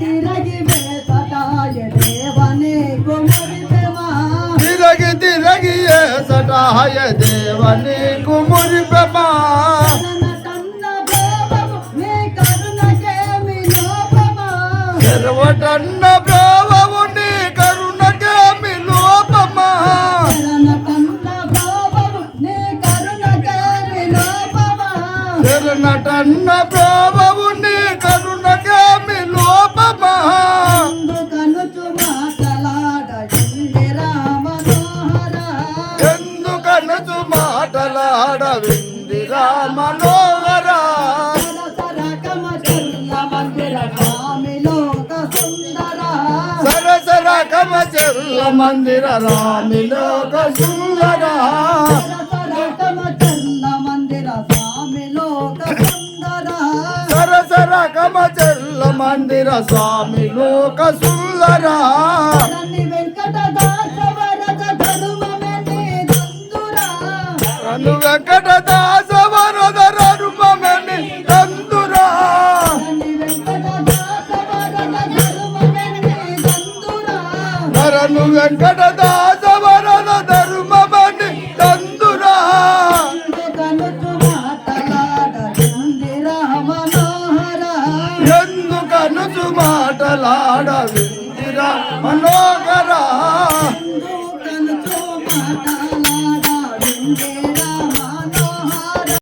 తిరగి ఏ సటాయ దేవని కుమురిపెమా తిరగి తిరగి ఏ సటాయ దేవని కుమురిపెమా చెరవటన్న బ్రావము చెరనటన్న బ్రావము నీ కరుణకేమి లోపమా? ఎందుకనచు మాటలాడ విందిరా మనోహరా సరసర కమ చెల్ల మందిర రామిలోక సుందర? సరసర కమ చెల్ల మందిర స్వామి లోక సుందర. వెంకట దాస వరద రరుమని తందురా నరను వెంకట దాస వరద అనుచు మాటలాడ విందిరా మనోహరా